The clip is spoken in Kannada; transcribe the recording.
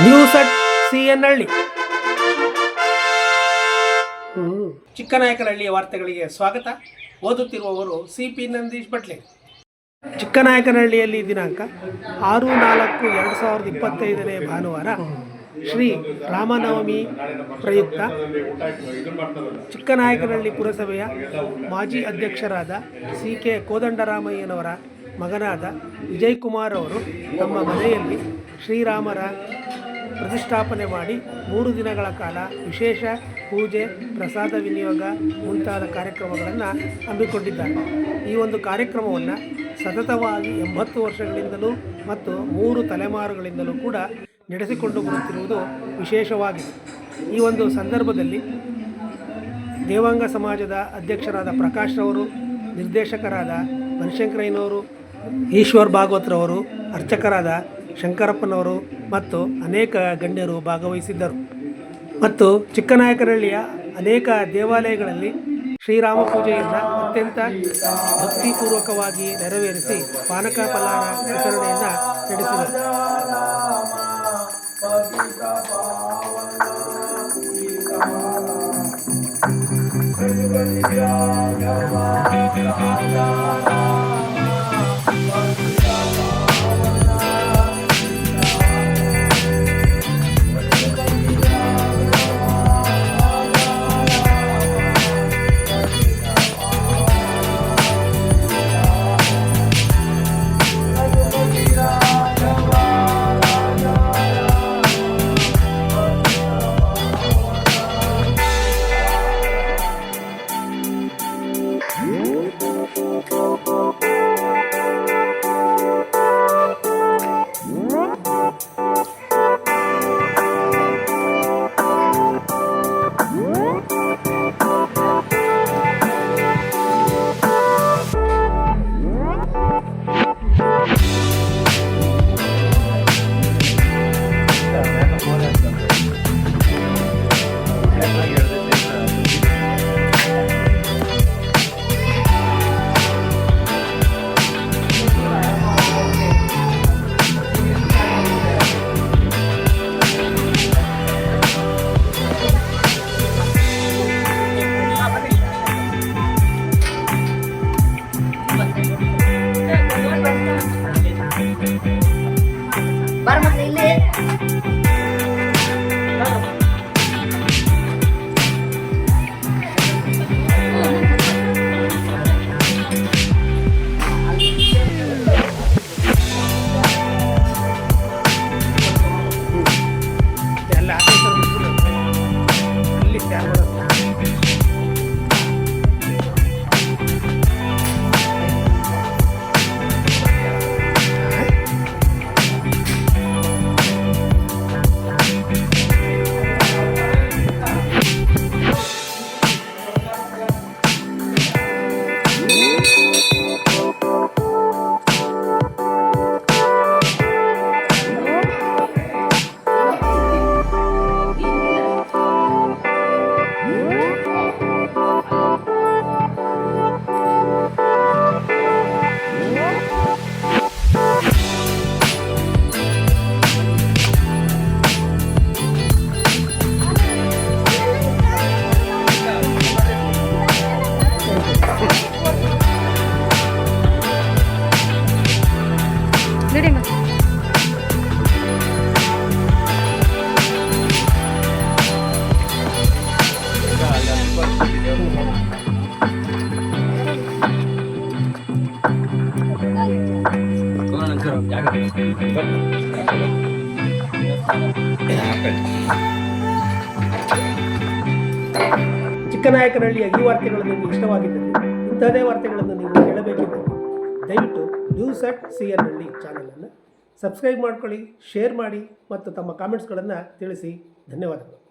ನ್ಯೂಸ್ ಅಟ್ ಸಿ ಎನ್ ಹಳ್ಳಿ ಚಿಕ್ಕನಾಯಕನಹಳ್ಳಿಯ ವಾರ್ತೆಗಳಿಗೆ ಸ್ವಾಗತ. ಓದುತ್ತಿರುವವರು ಸಿ ಪಿ ನಂದೀಶ್ ಬಟ್ಲೆ. ಚಿಕ್ಕನಾಯಕನಹಳ್ಳಿಯಲ್ಲಿ ದಿನಾಂಕ ಆರು ನಾಲ್ಕು ಎರಡು ಸಾವಿರದ ಇಪ್ಪತ್ತೈದನೇ ಭಾನುವಾರ. ಶ್ರೀ ರಾಮನವಮಿ ಪ್ರಯುಕ್ತ ಚಿಕ್ಕನಾಯಕನಹಳ್ಳಿ ಪುರಸಭೆಯ ಮಾಜಿ ಅಧ್ಯಕ್ಷರಾದ ಸಿ ಕೆ ಕೋದಂಡರಾಮಯ್ಯನವರ ಮಗನಾದ ವಿಜಯ್ ಕುಮಾರ್ ಅವರು ತಮ್ಮ ಮನೆಯಲ್ಲಿ ಶ್ರೀರಾಮರ ಪ್ರತಿಷ್ಠಾಪನೆ ಮಾಡಿ ಮೂರು ದಿನಗಳ ಕಾಲ ವಿಶೇಷ ಪೂಜೆ, ಪ್ರಸಾದ ವಿನಿಯೋಗ ಮುಂತಾದ ಕಾರ್ಯಕ್ರಮಗಳನ್ನು ಹಮ್ಮಿಕೊಂಡಿದ್ದಾರೆ. ಈ ಒಂದು ಕಾರ್ಯಕ್ರಮವನ್ನು ಸತತವಾಗಿ ಎಂಬತ್ತು ವರ್ಷಗಳಿಂದಲೂ ಮತ್ತು ಮೂರು ತಲೆಮಾರುಗಳಿಂದಲೂ ಕೂಡ ನಡೆಸಿಕೊಂಡು ಬರುತ್ತಿರುವುದು ವಿಶೇಷವಾಗಿದೆ. ಈ ಒಂದು ಸಂದರ್ಭದಲ್ಲಿ ದೇವಾಂಗ ಸಮಾಜದ ಅಧ್ಯಕ್ಷರಾದ ಪ್ರಕಾಶ್ ರವರು, ನಿರ್ದೇಶಕರಾದ ಬನಶಂಕರಯ್ಯನವರು, ಈಶ್ವರ್ ಭಾಗವತ್ರವರು ಅರ್ಚಕರಾದ ಶಂಕರಪ್ಪನವರು ಮತ್ತು ಅನೇಕ ಗಣ್ಯರು ಭಾಗವಹಿಸಿದ್ದರು. ಮತ್ತು ಚಿಕ್ಕನಾಯಕನಹಳ್ಳಿಯ ಅನೇಕ ದೇವಾಲಯಗಳಲ್ಲಿ ಶ್ರೀರಾಮ ಪೂಜೆಯನ್ನು ಅತ್ಯಂತ ಭಕ್ತಿಪೂರ್ವಕವಾಗಿ ನೆರವೇರಿಸಿ ಪಾನಕ ಪಲಾರ ವಿತರಣೆಯನ್ನು ನಡೆಸಿದರು. Thank ಮತ್ತೆ Armas de ಚಿಕ್ಕನಾಯಕನಹಳ್ಳಿಯ ಈ ವಾರ್ತೆಗಳು ನಿಮಗೆ ಇಷ್ಟವಾಗಿದ್ದರೆ ಇಂಥದೇ ವಾರ್ತೆಗಳನ್ನು ನೀವು ಕೇಳಬೇಕಿದ್ದರೆ ದಯವಿಟ್ಟು ನ್ಯೂಸ್ ಅಟ್ ಸಿ ಎನ್ ಹಳ್ಳಿ ಚಾನಲನ್ನು ಸಬ್ಸ್ಕ್ರೈಬ್ ಮಾಡ್ಕೊಳ್ಳಿ, ಶೇರ್ ಮಾಡಿ ಮತ್ತು ತಮ್ಮ ಕಾಮೆಂಟ್ಸ್ಗಳನ್ನು ತಿಳಿಸಿ. ಧನ್ಯವಾದಗಳು.